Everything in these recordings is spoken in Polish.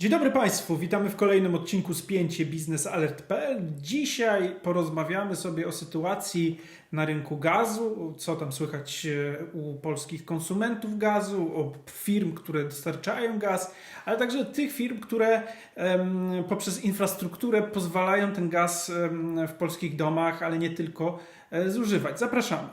Dzień dobry Państwu, witamy w kolejnym odcinku Spięcie biznesalert.pl. Dzisiaj porozmawiamy sobie o sytuacji na rynku gazu, co tam słychać e, u polskich konsumentów gazu, o firm, które dostarczają gaz, ale także tych firm, które poprzez infrastrukturę pozwalają ten gaz w polskich domach, ale nie tylko, e, zużywać. Zapraszamy.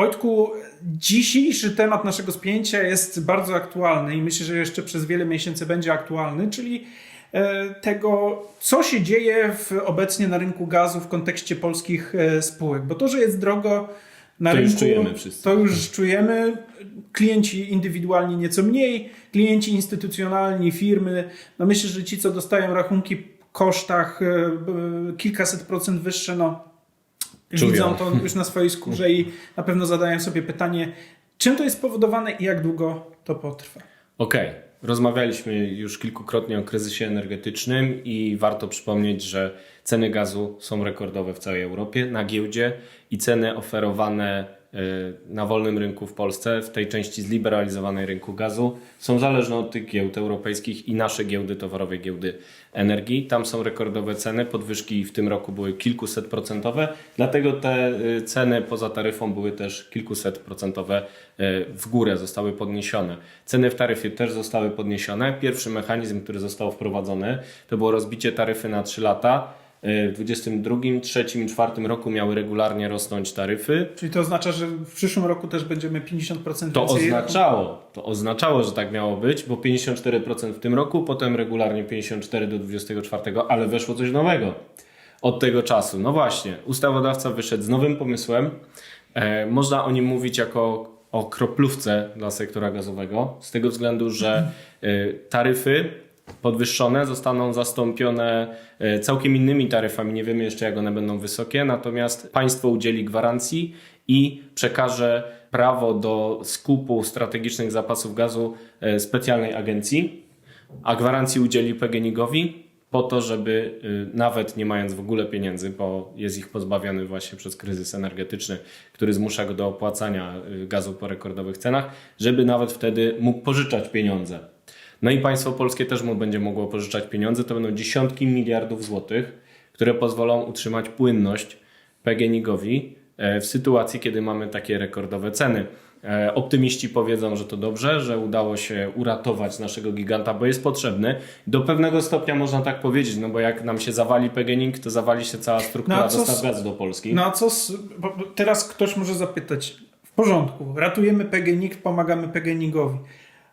Wojtku, dzisiejszy temat naszego spięcia jest bardzo aktualny i myślę, że jeszcze przez wiele miesięcy będzie aktualny, czyli e, tego, co się dzieje w, obecnie na rynku gazu w kontekście polskich e, spółek. Bo to, że jest drogo na To już rynku, czujemy wszyscy. to już czujemy. Klienci indywidualni nieco mniej, klienci instytucjonalni, firmy. No myślę, że ci, co dostają rachunki w kosztach e, kilkaset procent wyższe, no Czują. widzą to już na swojej skórze i na pewno zadają sobie pytanie, czym to jest spowodowane i jak długo to potrwa. Okej, rozmawialiśmy już kilkukrotnie o kryzysie energetycznym i warto przypomnieć, że ceny gazu są rekordowe w całej Europie na giełdzie i ceny oferowane na wolnym rynku w Polsce, w tej części zliberalizowanej rynku gazu, są zależne od tych giełd europejskich i nasze giełdy towarowe, giełdy energii. Tam są rekordowe ceny, podwyżki w tym roku były kilkuset procentowe, dlatego te y, ceny poza taryfą były też kilkuset procentowe y, w górę, zostały podniesione. Ceny w taryfie też zostały podniesione. Pierwszy mechanizm, który został wprowadzony, to było rozbicie taryfy na 3 lata. Y, W 22, 3 i 4 roku miały regularnie rosnąć taryfy. Czyli to oznacza, że w przyszłym roku też będziemy 50% To oznaczało, to oznaczało, że tak miało być, bo 54% w tym roku, potem regularnie 54 do 24, ale weszło coś nowego od tego czasu. No właśnie, ustawodawca wyszedł z nowym pomysłem. E, można o nim mówić jako o kroplówce dla sektora gazowego, z tego względu, że e, taryfy podwyższone zostaną zastąpione e, całkiem innymi taryfami. Nie wiemy jeszcze, jak one będą wysokie, natomiast państwo udzieli gwarancji i przekaże prawo do skupu strategicznych zapasów gazu e, specjalnej agencji, a gwarancji udzieli PGNiG-owi po to, żeby y, nawet nie mając w ogóle pieniędzy, bo jest ich pozbawiony właśnie przez kryzys energetyczny, który zmusza go do opłacania gazu po rekordowych cenach, żeby nawet wtedy mógł pożyczać pieniądze. No i państwo polskie też mu będzie mogło pożyczać pieniądze. To będą dziesiątki miliardów złotych, które pozwolą utrzymać płynność PGNiG-owi e, w sytuacji, kiedy mamy takie rekordowe ceny. E, Optymiści powiedzą, że to dobrze, że udało się uratować naszego giganta, bo jest potrzebny. Do pewnego stopnia można tak powiedzieć, no bo jak nam się zawali PGNiG, to zawali się cała struktura No dostaw gazu do Polski. No a co z, teraz ktoś może zapytać, w porządku, ratujemy PGNiG, pomagamy PGNiG-owi.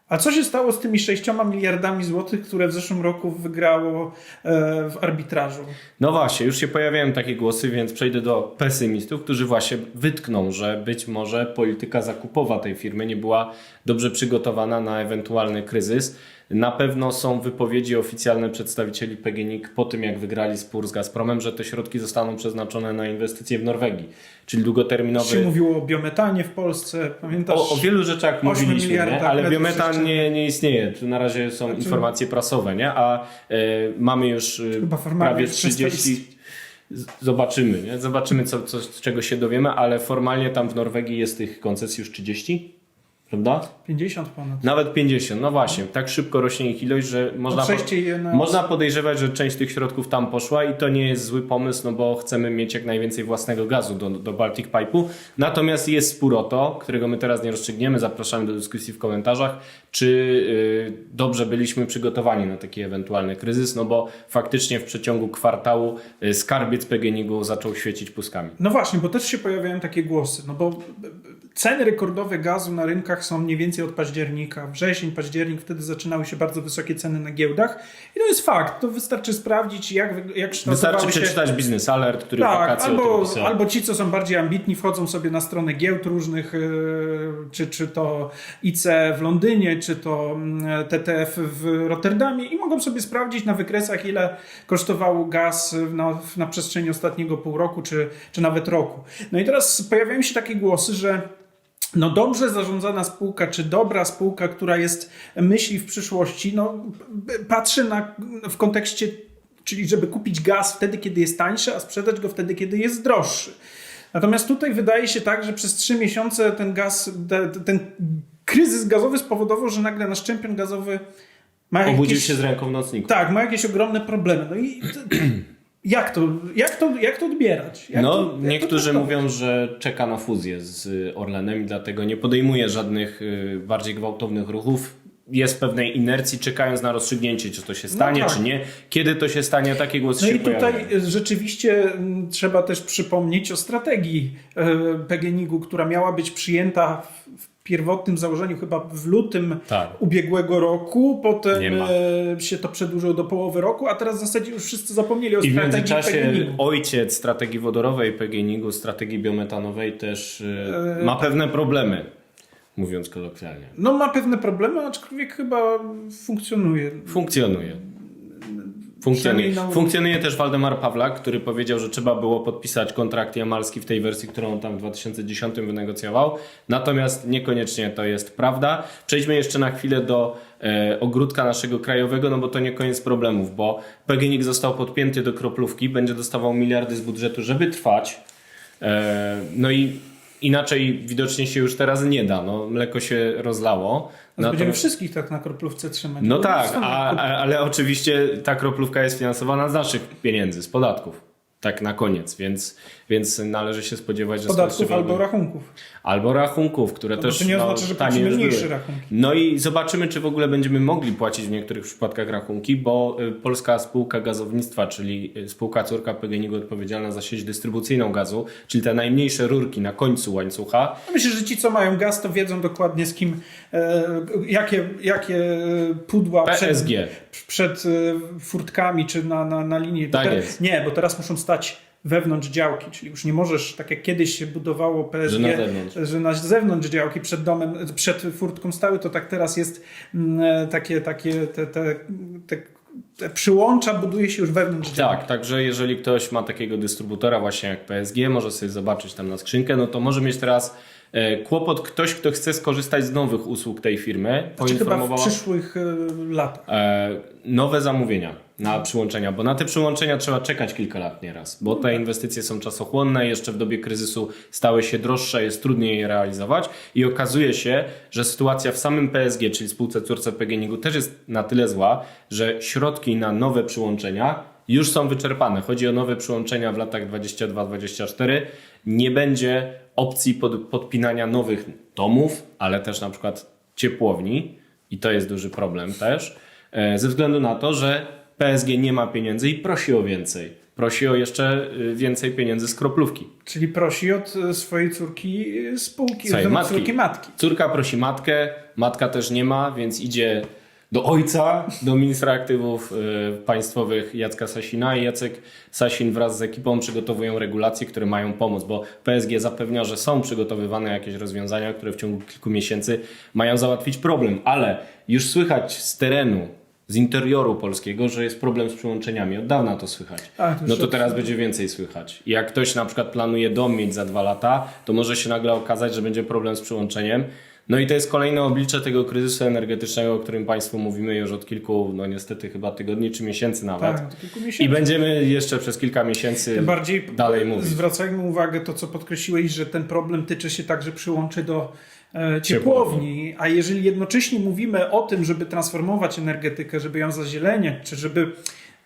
A co się stało z tymi 6 miliardami złotych, które w zeszłym roku wygrało e, w arbitrażu? No właśnie, już się pojawiają takie głosy, więc przejdę do pesymistów, którzy właśnie wytkną, że być może polityka zakupowa tej firmy nie była dobrze przygotowana na ewentualny kryzys. Na pewno są wypowiedzi oficjalne przedstawicieli PGNiG po tym, jak wygrali spór z Gazpromem, że te środki zostaną przeznaczone na inwestycje w Norwegii, czyli długoterminowy. Się mówiło o biometanie w Polsce, pamiętasz? O, o wielu rzeczach mówiliśmy, nie? ale biometan nie, nie istnieje. Tu na razie są Znaczy- informacje prasowe, nie? a e, mamy już e, prawie przez 30. Z- Zobaczymy, nie? zobaczymy co, co, z czego się dowiemy, ale formalnie tam w Norwegii jest tych koncesji już 30, prawda? 50 ponad. Nawet 50, no właśnie, tak szybko rośnie ich ilość, że można, po, można podejrzewać, że część tych środków tam poszła i to nie jest zły pomysł, no bo chcemy mieć jak najwięcej własnego gazu do, do Baltic Pipe'u. Natomiast jest spór o to, którego my teraz nie rozstrzygniemy, zapraszamy do dyskusji w komentarzach, czy y, dobrze byliśmy przygotowani na taki ewentualny kryzys, no bo faktycznie w przeciągu kwartału y, skarbiec PGNiG-u zaczął świecić puskami. No właśnie, bo też się pojawiają takie głosy, no bo ceny rekordowe gazu na rynkach rynkach są mniej więcej od października. Wrzesień, październik, wtedy zaczynały się bardzo wysokie ceny na giełdach. I to jest fakt. To wystarczy sprawdzić, jak, jak Wystarczy się... przeczytać Business Alert, który Tak, wakacje albo, albo ci, co są bardziej ambitni, wchodzą sobie na stronę giełd różnych, yy, czy, czy to ICE w Londynie, czy to mm, TTF w Rotterdamie i mogą sobie sprawdzić na wykresach, ile kosztował gaz na, na przestrzeni ostatniego pół roku, czy, czy nawet roku. No i teraz pojawiają się takie głosy, że no dobrze zarządzana spółka, czy dobra spółka, która jest myśli w przyszłości, no patrzy na, w kontekście, czyli żeby kupić gaz wtedy, kiedy jest tańszy, a sprzedać go wtedy, kiedy jest droższy. Natomiast tutaj wydaje się tak, że przez trzy miesiące ten gaz, te- ten kryzys gazowy spowodował, że nagle nasz czempion gazowy ma Obudził jakieś, się z ręką w nocniku. tak, ma jakieś ogromne problemy. No i jak to, jak to, jak to odbierać? Jak no, to, jak to niektórzy traktować? mówią, że czeka na fuzję z Orlenem i dlatego nie podejmuje żadnych y, bardziej gwałtownych ruchów. Jest w pewnej inercji, czekając na rozstrzygnięcie, czy to się stanie, tak. czy nie. Kiedy to się stanie, takie głosy No się i tutaj pojawiają. rzeczywiście mm, trzeba też przypomnieć o strategii e, PGNiG-u, która miała być przyjęta w- w pierwotnym założeniu chyba w lutym Tak. ubiegłego roku, potem e, się to przedłużyło do połowy roku, a teraz w zasadzie już wszyscy zapomnieli o I w strategii międzyczasie PGNiG-u. ojciec strategii wodorowej PGNiG-u, strategii biometanowej też E, ma pewne problemy, mówiąc kolokwialnie. No ma pewne problemy, aczkolwiek chyba funkcjonuje. Funkcjonuje. Funkcjonuje. Funkcjonuje też Waldemar Pawlak, który powiedział, że trzeba było podpisać kontrakt jamalski w tej wersji, którą on tam w 2010 wynegocjował. Natomiast niekoniecznie to jest prawda. Przejdźmy jeszcze na chwilę do e, ogródka naszego krajowego, no bo to nie koniec problemów, bo PGNiG został podpięty do kroplówki, będzie dostawał miliardy z budżetu, żeby trwać. E, no i inaczej widocznie się już teraz nie da. No, mleko się rozlało. Będziemy Natomiast- wszystkich tak na kroplówce trzymać. no Bo tak, są a, a, ale oczywiście ta kroplówka jest finansowana z naszych pieniędzy, z podatków. Tak na koniec, więc, więc należy się spodziewać, że podatków albo rachunków. albo rachunków, które No, bo też to nie no, oznacza, że płacimy mniejsze rachunki. No i zobaczymy, czy w ogóle będziemy mogli płacić w niektórych przypadkach rachunki, bo y, Polska Spółka Gazownictwa, czyli y, spółka córka PGNiG odpowiedzialna za sieć dystrybucyjną gazu, czyli te najmniejsze rurki na końcu łańcucha, Ja Myślę, że ci, co mają gaz, to wiedzą dokładnie z kim, e, jakie, jakie pudła przed, przed e, furtkami czy na, na, na linii. Tak. Nie, bo teraz muszą stać wewnątrz działki, czyli już nie możesz, tak jak kiedyś się budowało PSG, Że na zewnątrz. że na zewnątrz działki przed domem, przed furtką stały, to tak teraz jest mm, e, takie, takie te, te, te, przyłącza buduje się już wewnątrz działki. Tak, także jeżeli ktoś ma takiego dystrybutora właśnie jak PSG, może sobie zobaczyć tam na skrzynkę, no to może mieć teraz e, kłopot ktoś, kto chce skorzystać z nowych usług tej firmy, Znaczy chyba w przyszłych e, latach. nowe zamówienia na przyłączenia, bo na te przyłączenia trzeba czekać kilka lat nieraz, bo te inwestycje są czasochłonne, jeszcze w dobie kryzysu stały się droższe, jest trudniej je realizować i okazuje się, że sytuacja w samym PSG, czyli spółce córce PGNiG-u też jest na tyle zła, że środki na nowe przyłączenia już są wyczerpane. Chodzi o nowe przyłączenia w latach 22-24. Nie będzie opcji pod, podpinania nowych domów, ale też na przykład ciepłowni i to jest duży problem też, e, ze względu na to, że PSG nie ma pieniędzy i prosi o więcej. Prosi o jeszcze y, więcej pieniędzy z kroplówki. Czyli prosi od e, swojej córki spółki, Swojej od matki. córki matki. Córka prosi matkę, matka też nie ma, więc idzie do ojca, do ministra aktywów y, państwowych Jacka Sasina i Jacek Sasin wraz z ekipą przygotowują regulacje, które mają pomóc, bo PSG zapewnia, że są przygotowywane jakieś rozwiązania, które w ciągu kilku miesięcy mają załatwić problem, ale już słychać z terenu, z interioru polskiego, że jest problem z przyłączeniami. Od dawna to słychać. A, to no to teraz będzie więcej słychać. I Jak ktoś na przykład planuje dom mieć za dwa lata, to może się nagle okazać, że będzie problem z przyłączeniem. No i to jest kolejne oblicze tego kryzysu energetycznego, o którym Państwu mówimy już od kilku, no niestety chyba tygodni czy miesięcy nawet. Tak, kilku I miesięcy. będziemy jeszcze przez kilka miesięcy Tym bardziej dalej mówić. zwracajmy uwagę to, co podkreśliłeś, że ten problem tyczy się także przyłączy do ciepłowni, a jeżeli jednocześnie mówimy o tym, żeby transformować energetykę, żeby ją zazieleniać, czy żeby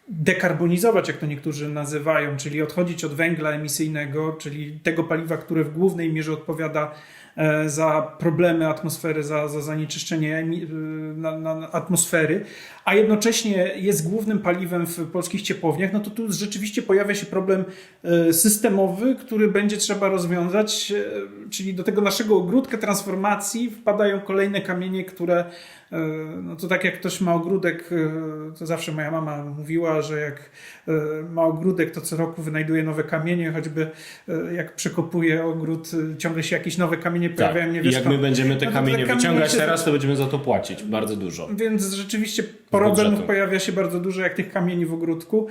dekarbonizować, jak to niektórzy nazywają, czyli odchodzić od węgla emisyjnego, czyli tego paliwa, które w głównej mierze odpowiada e, za problemy atmosfery, za, za zanieczyszczenie y, na, na, atmosfery, a jednocześnie jest głównym paliwem w polskich ciepłowniach, no to tu rzeczywiście pojawia się problem e, systemowy, który będzie trzeba rozwiązać, e, czyli do tego naszego ogródka transformacji wpadają kolejne kamienie, które e, no to tak jak ktoś ma ogródek, e, to zawsze moja mama mówiła, że jak e, ma ogródek, to co roku wynajduje nowe kamienie, choćby e, jak przekopuje ogród, e, ciągle się jakieś nowe kamienie Tak. pojawiają, nie I wiesz jak skąd. my będziemy te No kamienie kamienie wyciągać się- teraz, to będziemy za to płacić bardzo dużo. Więc rzeczywiście problemów pojawia się bardzo dużo, jak tych kamieni w ogródku.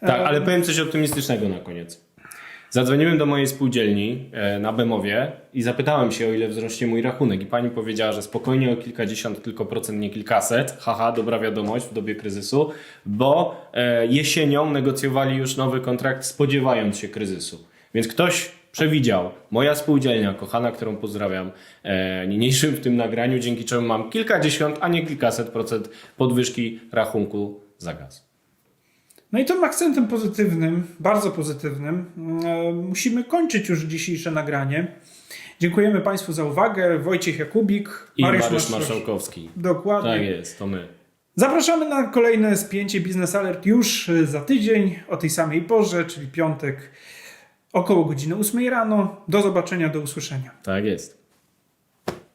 Tak, ale powiem coś optymistycznego na koniec. Zadzwoniłem do mojej spółdzielni e, na Bemowie i zapytałem się, o ile wzrośnie mój rachunek. I pani powiedziała, że spokojnie o kilkadziesiąt tylko procent, nie kilkaset. Haha, dobra wiadomość w dobie kryzysu, bo e, jesienią negocjowali już nowy kontrakt, spodziewając się kryzysu. Więc ktoś przewidział, moja spółdzielnia, kochana, którą pozdrawiam e, niniejszym w tym nagraniu, dzięki czemu mam kilkadziesiąt, a nie kilkaset procent podwyżki rachunku za gaz. No i tym akcentem pozytywnym, bardzo pozytywnym, e, musimy kończyć już dzisiejsze nagranie. Dziękujemy Państwu za uwagę. Wojciech Jakubik, I Mariusz Marszałkowski. Marszałkowski. Dokładnie. Tak jest, to my. Zapraszamy na kolejne spięcie Business Alert już za tydzień o tej samej porze, czyli piątek około godziny 8 rano. Do zobaczenia, do usłyszenia. Tak jest.